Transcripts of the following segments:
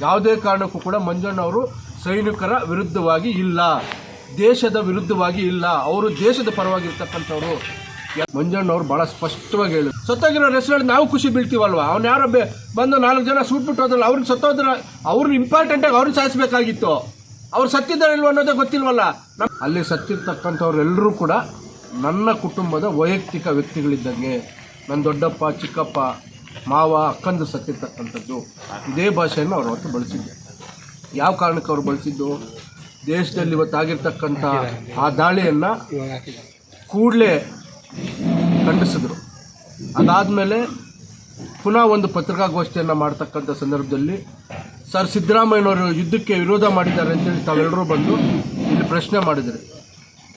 ಯಾವುದೇ ಕಾರಣಕ್ಕೂ ಕೂಡ ಮಂಜಣ್ಣ ಅವರು ಸೈನಿಕರ ವಿರುದ್ಧವಾಗಿ ಇಲ್ಲ. ದೇಶದ ವಿರುದ್ಧವಾಗಿ ಇಲ್ಲ. ಅವರು ದೇಶದ ಪರವಾಗಿ ಮಂಜಣ್ಣ ಅವರು ಬಹಳ ಸ್ಪಷ್ಟವಾಗಿ ಹೇಳಿ ಸತ್ತೋಗಿರೋ ರೆಸ್ಟೋರೆಂಟ್ ನಾವು ಖುಷಿ ಬೀಳ್ತೀವಲ್ವ? ಅವ್ನು ಯಾರೋ ಬಂದು ನಾಲ್ಕು ಜನ ಸೂಟ್ಬಿಟ್ಟು ಹೋದ್ರಲ್ಲ ಅವ್ರಿಗೆ ಸತ್ತೋದ್ರ ಅವ್ರನ್ನ ಇಂಪಾರ್ಟೆಂಟಾಗಿ ಅವ್ರನ್ನ ಸಾಯಿಸ್ಬೇಕಾಗಿತ್ತು. ಅವ್ರು ಸತ್ತಿದ್ದಾರೆ ಇಲ್ವ ಅನ್ನೋದೇ ಗೊತ್ತಿಲ್ವಲ್ಲ? ಅಲ್ಲಿ ಸತ್ತಿರ್ತಕ್ಕಂಥವ್ರೆಲ್ಲರೂ ಕೂಡ ನನ್ನ ಕುಟುಂಬದ ವೈಯಕ್ತಿಕ ವ್ಯಕ್ತಿಗಳಿದ್ದಂಗೆ. ನನ್ನ ದೊಡ್ಡಪ್ಪ, ಚಿಕ್ಕಪ್ಪ ಮಾವ ಅಕ್ಕಂದು ಸತ್ತಿರ್ತಕ್ಕಂಥದ್ದು. ಇದೇ ಭಾಷೆಯನ್ನು ಅವರು ಅವತ್ತು ಬಳಸಿದ್ದೆ. ಯಾವ ಕಾರಣಕ್ಕೆ ಅವ್ರು ಬಳಸಿದ್ದು? ದೇಶದಲ್ಲಿ ಇವತ್ತಾಗಿರ್ತಕ್ಕಂಥ ಆ ದಾಳಿಯನ್ನು ಕೂಡಲೇ ಖಂಡಿಸಿದ್ರು. ಅದಾದಮೇಲೆ ಪುನಃ ಒಂದು ಪತ್ರಿಕಾಗೋಷ್ಠಿಯನ್ನು ಮಾಡ್ತಕ್ಕಂಥ ಸಂದರ್ಭದಲ್ಲಿ ಸರ್ ಸಿದ್ದರಾಮಯ್ಯನವರು ಯುದ್ಧಕ್ಕೆ ವಿರೋಧ ಮಾಡಿದ್ದಾರೆ ಅಂತೇಳಿ ತಾವೆಲ್ಲರೂ ಬಂದು ಇಲ್ಲಿ ಪ್ರಶ್ನೆ ಮಾಡಿದರು.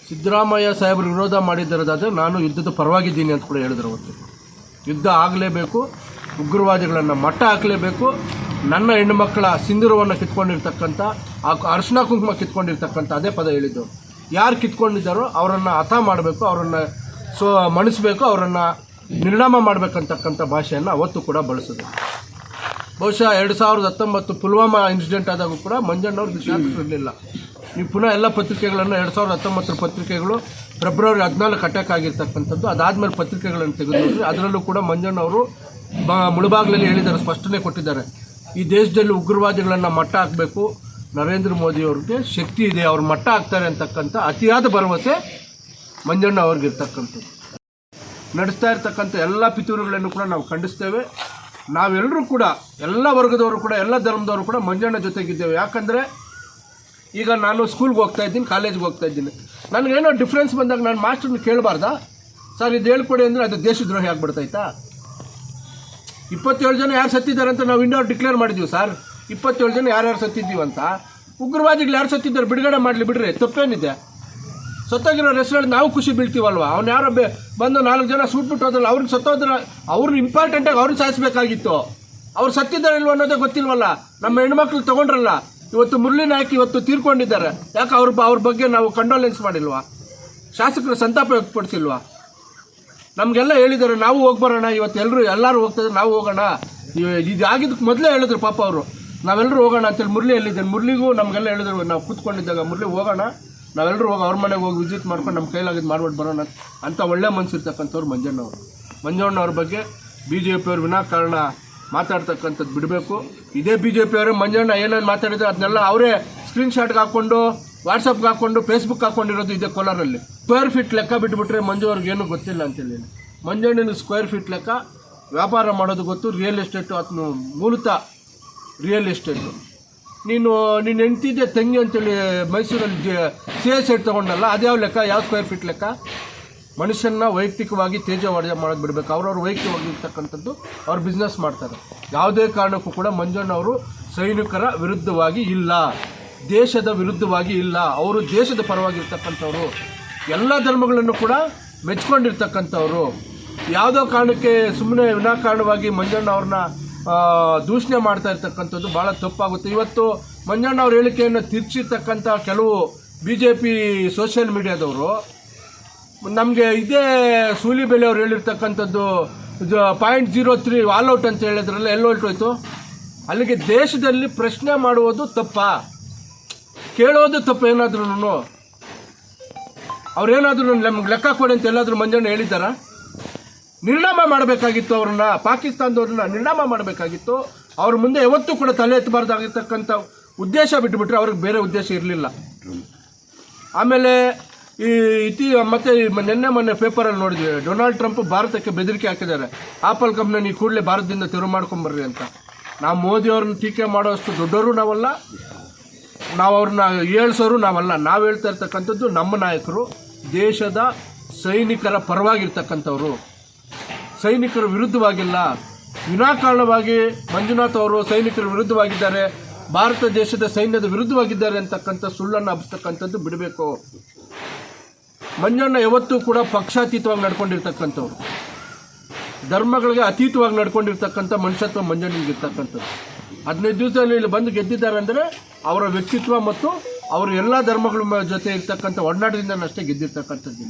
ಸಿದ್ದರಾಮಯ್ಯ ಸಾಹೇಬರು ವಿರೋಧ ಮಾಡಿದ್ದರದಾದರೆ ನಾನು ಯುದ್ಧದ ಪರವಾಗಿದ್ದೀನಿ ಅಂತ ಕೂಡ ಹೇಳಿದ್ರು ಅವತ್ತು. ಯುದ್ಧ ಆಗಲೇಬೇಕು. ಉಗ್ರವಾದಿಗಳನ್ನು ಮಟ್ಟ ಹಾಕಲೇಬೇಕು. ನನ್ನ ಹೆಣ್ಣುಮಕ್ಕಳ ಸಿಂಧೂರವನ್ನು ಕಿತ್ಕೊಂಡಿರ್ತಕ್ಕಂಥ, ಆ ಅರ್ಶಿನ ಕುಂಕುಮ ಕಿತ್ಕೊಂಡಿರ್ತಕ್ಕಂಥ ಅದೇ ಪದ ಹೇಳಿದ್ದು. ಯಾರು ಕಿತ್ಕೊಂಡಿದ್ದಾರೋ ಅವರನ್ನು ಹತ ಮಾಡಬೇಕು, ಅವರನ್ನು ಸೊ, ಮಣಿಸಬೇಕು, ಅವರನ್ನು ನಿರ್ಣಾಮ ಮಾಡಬೇಕಂತಕ್ಕಂಥ ಭಾಷೆಯನ್ನು ಅವತ್ತು ಕೂಡ ಬಳಸಿದ್ರು ಬಹುಶಃ ಎರಡು ಸಾವಿರದ ಹತ್ತೊಂಬತ್ತು ಪುಲ್ವಾಮಾ ಇನ್ಸಿಡೆಂಟ್ ಆದಾಗೂ ಕೂಡ ಮಂಜಣ್ಣವ್ರ ಇರಲಿಲ್ಲ ನೀವು ಪುನಃ ಎಲ್ಲ ಪತ್ರಿಕೆಗಳನ್ನು ಎರಡು ಸಾವಿರದ ಹತ್ತೊಂಬತ್ತರ ಪತ್ರಿಕೆಗಳು ಫೆಬ್ರವರಿ ಹದಿನಾಲ್ಕು ಅಟ್ಯಾಕ್ ಆಗಿರ್ತಕ್ಕಂಥದ್ದು, ಅದಾದಮೇಲೆ ಪತ್ರಿಕೆಗಳನ್ನು ತೆಗೆದು ನೋಡ್ರಿ. ಅದರಲ್ಲೂ ಕೂಡ ಮಂಜಣ್ಣವರು ಬ, ಮುಳುಬಾಗ್ಲಲ್ಲಿ ಹೇಳಿದ್ದಾರೆ, ಸ್ಪಷ್ಟನೆ ಕೊಟ್ಟಿದ್ದಾರೆ. ಈ ದೇಶದಲ್ಲಿ ಉಗ್ರವಾದಿಗಳನ್ನು ಮಟ್ಟ ಹಾಕಬೇಕು. ನರೇಂದ್ರ ಮೋದಿ ಅವ್ರಿಗೆ ಶಕ್ತಿ ಇದೆ, ಅವ್ರು ಮಟ್ಟ ಹಾಕ್ತಾರೆ ಅಂತಕ್ಕಂಥ ಅತಿಯಾದ ಭರವಸೆ ಮಂಜಣ್ಣ ಅವ್ರಿಗಿರ್ತಕ್ಕಂಥದ್ದು. ನಡೆಸ್ತಾ ಇರ್ತಕ್ಕಂಥ ಎಲ್ಲ ಪಿತೂರುಗಳನ್ನು ಕೂಡ ನಾವು ಖಂಡಿಸ್ತೇವೆ. ನಾವೆಲ್ಲರೂ ಕೂಡ, ಎಲ್ಲ ವರ್ಗದವರು ಕೂಡ, ಎಲ್ಲ ಧರ್ಮದವರು ಕೂಡ ಮಂಜಣ್ಣ ಜೊತೆಗಿದ್ದೇವೆ. ಯಾಕಂದರೆ, ಈಗ ನಾನು ಸ್ಕೂಲ್ಗೆ ಹೋಗ್ತಾ ಇದ್ದೀನಿ, ಕಾಲೇಜ್ಗೆ ಹೋಗ್ತಾ ಇದ್ದೀನಿ. ನನಗೇನೋ ಡಿಫ್ರೆನ್ಸ್ ಬಂದಾಗ ನಾನು ಮಾಸ್ಟ್ರನ್ನ ಕೇಳಬಾರ್ದಾ? ಸರ್, ಇದು ಹೇಳ್ಕೊಡಿ ಅಂದರೆ ಅದು ದೇಶದ್ರೋಹಿ ಆಗ್ಬಿಡ್ತೈತಾ? ಇಪ್ಪತ್ತೇಳು ಜನ ಯಾರು ಸತ್ತಿದ್ದಾರೆ ಅಂತ ನಾವು ಇಂಡೋರ್ ಡಿಕ್ಲೇರ್ ಮಾಡಿದ್ವಿ ಸರ್ ಇಪ್ಪತ್ತೇಳು ಜನ ಯಾರ್ಯಾರು ಸತ್ತಿದ್ದೀವಿ ಅಂತ ಉಗ್ರವಾದಿಗಳು ಯಾರು ಸತ್ತಿದ್ದಾರೆ ಬಿಡುಗಡೆ ಮಾಡಲಿ ಬಿಡ್ರಿ, ತಪ್ಪೇನಿದೆ. ಸತ್ತೋಗಿರೋ ರೆಸ್ಟೋರೆಂಟ್ ನಾವು ಖುಷಿ ಬೀಳ್ತೀವಲ್ವ? ಅವ್ನು ಯಾರೋ ಬೇ ಬಂದು ನಾಲ್ಕು ಜನ ಸೂಟ್ಬಿಟ್ಟು ಹೋದ್ರಲ್ಲ ಅವ್ರಿಗೆ ಸತ್ತೋದ್ರ ಅವ್ರನ್ನ ಇಂಪಾರ್ಟೆಂಟಾಗಿ ಅವ್ರನ್ನ ಸಾಯಿಸ್ಬೇಕಾಗಿತ್ತು. ಅವ್ರು ಸತ್ತಿದ್ದಾರೆ ಇಲ್ವ ಅನ್ನೋದೇ ಗೊತ್ತಿಲ್ವಲ್ಲ? ನಮ್ಮ ಹೆಣ್ಮಕ್ಳು ತಗೊಂಡ್ರಲ್ಲ. ಇವತ್ತು ಮುರಳಿ ನಾಯಕ್ ಇವತ್ತು ತೀರ್ಕೊಂಡಿದ್ದಾರೆ. ಯಾಕೆ ಅವ್ರ ಅವ್ರ ಬಗ್ಗೆ ನಾವು ಕಂಡೋಲೆನ್ಸ್ ಮಾಡಿಲ್ವಾ? ಶಾಸಕರು ಸಂತಾಪ ವ್ಯಕ್ತಪಡಿಸಿಲ್ವಾ? ನಮಗೆಲ್ಲ ಹೇಳಿದ್ದಾರೆ, ನಾವು ಹೋಗ್ಬರೋಣ ಇವತ್ತು ಎಲ್ಲರೂ ಎಲ್ಲರೂ ಹೋಗ್ತಾರೆ ನಾವು ಹೋಗೋಣ. ಇದು ಆಗಿದ್ದಕ್ಕೆ ಮೊದಲೇ ಹೇಳಿದ್ರು ಪಾಪ ಅವರು. ನಾವೆಲ್ಲರೂ ಹೋಗೋಣ ಅಂತೇಳಿ ಮುರಳಿ ಎಲ್ಲಿದ್ದೇನೆ? ಮುರಳಿಗೂ ನಮಗೆಲ್ಲ ಹೇಳಿದ್ರು, ನಾವು ಕೂತ್ಕೊಂಡಿದ್ದಾಗ ಮುರಳಿ ಹೋಗೋಣ. ನಾವೆಲ್ಲರೂ ಹೋಗಿ ಅವ್ರ ಮನೆಗೆ ಹೋಗಿ ವಿಸಿಟ್ ಮಾಡ್ಕೊಂಡು ನಮ್ಮ ಕೈಲಾಗಿದ್ದು ಮಾಡ್ಬಿಟ್ಟು ಬರೋಣ ಅಂತ ಒಳ್ಳೆ ಮನಸ್ಸಿರ್ತಕ್ಕಂಥವ್ರು ಮಂಜಣ್ಣವರು ಮಂಜಣ್ಣವ್ರ ಬಗ್ಗೆ ಬಿ ಜೆ ಪಿಯವ್ರ ವಿನಾಕಾರಣ ಮಾತಾಡ್ತಕ್ಕಂಥದ್ದು ಬಿಡಬೇಕು. ಇದೇ ಬಿ ಜೆ ಪಿಯವರು ಮಂಜಣ್ಣ ಏನೇನು ಮಾತಾಡಿದ್ರು ಅದನ್ನೆಲ್ಲ ಅವರೇ ಸ್ಕ್ರೀನ್ ಶಾಟ್ಗೆ ಹಾಕ್ಕೊಂಡು ವಾಟ್ಸಪ್ಗೆ ಹಾಕ್ಕೊಂಡು ಫೇಸ್ಬುಕ್ ಹಾಕ್ಕೊಂಡಿರೋದು ಇದೆ ಕೋಲಾರಲ್ಲಿ. ಸ್ಕ್ವೇರ್ ಫೀಟ್ ಲೆಕ್ಕ ಬಿಟ್ಬಿಟ್ರೆ ಮಂಜು ಅವ್ರಿಗೆ ಏನೂ ಗೊತ್ತಿಲ್ಲ ಅಂತೇಳಿ. ಮಂಜಣ್ಣನ ಸ್ಕ್ವೇರ್ ಫೀಟ್ ಲೆಕ್ಕ ವ್ಯಾಪಾರ ಮಾಡೋದು ಗೊತ್ತು ರಿಯಲ್ ಎಸ್ಟೇಟು ಅದನ್ನು ಮೂಲತಃ ರಿಯಲ್ ಎಸ್ಟೇಟು ನೀನು ನೀನು ಹೆಂಡ್ತಿದ್ದೆ ತಂಗಿ ಅಂತೇಳಿ ಮೈಸೂರಲ್ಲಿ ಸಿ ಎಸ್ ಸೈಡ್ ತೊಗೊಂಡಲ್ಲ, ಅದ್ಯಾವ ಲೆಕ್ಕ, ಯಾವ ಸ್ಕ್ವೇರ್ ಫೀಟ್ ಲೆಕ್ಕ? ಮನುಷ್ಯನ ವೈಯಕ್ತಿಕವಾಗಿ ತೇಜವಾಡ ಮಾಡೋದು ಬಿಡಬೇಕು. ಅವ್ರವ್ರ ವೈಯಕ್ತಿಕವಾಗಿರ್ತಕ್ಕಂಥದ್ದು ಅವ್ರು ಬಿಸ್ನೆಸ್ ಮಾಡ್ತಾರೆ. ಯಾವುದೇ ಕಾರಣಕ್ಕೂ ಕೂಡ ಮಂಜಣ್ಣವರು ಸೈನಿಕರ ವಿರುದ್ಧವಾಗಿ ಇಲ್ಲ. ದೇಶದ ವಿರುದ್ಧವಾಗಿ ಇಲ್ಲ. ಅವರು ದೇಶದ ಪರವಾಗಿರ್ತಕ್ಕಂಥವ್ರು ಎಲ್ಲ ಧರ್ಮಗಳನ್ನು ಕೂಡ ಮೆಚ್ಕೊಂಡಿರ್ತಕ್ಕಂಥವ್ರು. ಯಾವುದೋ ಕಾರಣಕ್ಕೆ ಸುಮ್ಮನೆ ವಿನಾಕಾರಣವಾಗಿ ಮಂಜಣ್ಣ ಅವ್ರನ್ನ ದೂಷಣೆ ಮಾಡ್ತಾ ಇರ್ತಕ್ಕಂಥದ್ದು ಭಾಳ ತಪ್ಪಾಗುತ್ತೆ. ಇವತ್ತು ಮಂಜಣ್ಣ ಅವ್ರ ಹೇಳಿಕೆಯನ್ನು ತಿರ್ಚಿರ್ತಕ್ಕಂಥ ಕೆಲವು ಬಿ ಜೆ ಪಿ ಸೋಷಿಯಲ್ ಮೀಡಿಯಾದವರು, ನಮಗೆ ಇದೇ ಸೂಲಿಬೆಲೆ ಅವ್ರು ಹೇಳಿರ್ತಕ್ಕಂಥದ್ದು point zero three all out ಅಂತ ಹೇಳಿದ್ರಲ್ಲ ಎಲ್ಲೋಟ್ ಹೋಯ್ತು? ಅಲ್ಲಿಗೆ ದೇಶದಲ್ಲಿ ಪ್ರಶ್ನೆ ಮಾಡುವುದು ತಪ್ಪಾ? ಕೇಳೋದು ತಪ್ಪು ಏನಾದ್ರೂ ಏನಾದರೂ ನಮ್ಗೆ ಲೆಕ್ಕ ಕೊಡಿ ಅಂತ ಎಲ್ಲಾದರೂ ಮಂಜಣ್ಣ ಹೇಳಿದ್ದಾರ? ನಿರ್ಣಾಮ ಮಾಡಬೇಕಾಗಿತ್ತು ಅವ್ರನ್ನ, ಪಾಕಿಸ್ತಾನದವ್ರನ್ನ ನಿರ್ಣಾಮ ಮಾಡಬೇಕಾಗಿತ್ತು. ಅವ್ರ ಮುಂದೆ ಯಾವತ್ತೂ ಕೂಡ ತಲೆ ಎತ್ತಬಾರ್ದಾಗಿರ್ತಕ್ಕಂಥ ಉದ್ದೇಶ ಬಿಟ್ಟುಬಿಟ್ರೆ ಅವ್ರಿಗೆ ಬೇರೆ ಉದ್ದೇಶ ಇರಲಿಲ್ಲ. ಆಮೇಲೆ ಈ ಇತಿ, ಮತ್ತೆ ನಿನ್ನೆ ಮೊನ್ನೆ ಪೇಪರಲ್ಲಿ ನೋಡಿದ್ವಿ, ಡೊನಾಲ್ಡ್ ಟ್ರಂಪ್ ಭಾರತಕ್ಕೆ ಬೆದರಿಕೆ ಹಾಕಿದ್ದಾರೆ. ಆಪಲ್ ಕಂಪ್ನಿ ನೀವು ಕೂಡಲೇ ಭಾರತದಿಂದ ತೆರವು ಮಾಡ್ಕೊಂಬರ್ರಿ ಅಂತ. ನಾವು ಮೋದಿ ಅವ್ರನ್ನ ಟೀಕೆ ಮಾಡೋಷ್ಟು ದೊಡ್ಡವರು ನಾವಲ್ಲ. ನಾವು ಅವ್ರನ್ನ ಹೇಳ್ಸೋರು ನಾವಲ್ಲ. ನಾವು ಹೇಳ್ತಾ ಇರ್ತಕ್ಕಂಥದ್ದು ನಮ್ಮ ನಾಯಕರು, ದೇಶದ ಸೈನಿಕರ ಪರವಾಗಿರ್ತಕ್ಕಂಥವ್ರು. ಸೈನಿಕರ ವಿರುದ್ಧವಾಗಿಲ್ಲ. ವಿನಾಕಾರಣವಾಗಿ ಮಂಜುನಾಥ್ ಅವರು ಸೈನಿಕರ ವಿರುದ್ಧವಾಗಿದ್ದಾರೆ. ಭಾರತ ದೇಶದ ಸೈನ್ಯದ ವಿರುದ್ಧವಾಗಿದ್ದಾರೆ ಅಂತಕ್ಕಂಥ ಸುಳ್ಳನ್ನು ಹಬ್ಬಿಸ್ತಕ್ಕಂಥದ್ದು ಬಿಡಬೇಕು. ಮಂಜಣ್ಣ ಯಾವತ್ತೂ ಕೂಡ ಪಕ್ಷಾತೀತವಾಗಿ ನಡ್ಕೊಂಡಿರ್ತಕ್ಕಂಥವ್ರು. ಧರ್ಮಗಳಿಗೆ ಅತೀತವಾಗಿ ನಡ್ಕೊಂಡಿರ್ತಕ್ಕಂಥ ಮನುಷ್ಯತ್ವ ಮಂಜಣ್ಣನಿಗೆ ಇರ್ತಕ್ಕಂಥದ್ದು. ಹದಿನೈದು ದಿವಸದಲ್ಲಿ ಇಲ್ಲಿ ಬಂದು ಗೆದ್ದಿದ್ದಾರೆ ಅಂದರೆ ಅವರ ವ್ಯಕ್ತಿತ್ವ ಮತ್ತು ಅವರು ಎಲ್ಲ ಧರ್ಮಗಳ ಜೊತೆ ಇರ್ತಕ್ಕಂಥ ಒಡನಾಟದಿಂದ ಅಷ್ಟೇ ಗೆದ್ದಿರ್ತಕ್ಕಂಥದ್ದು.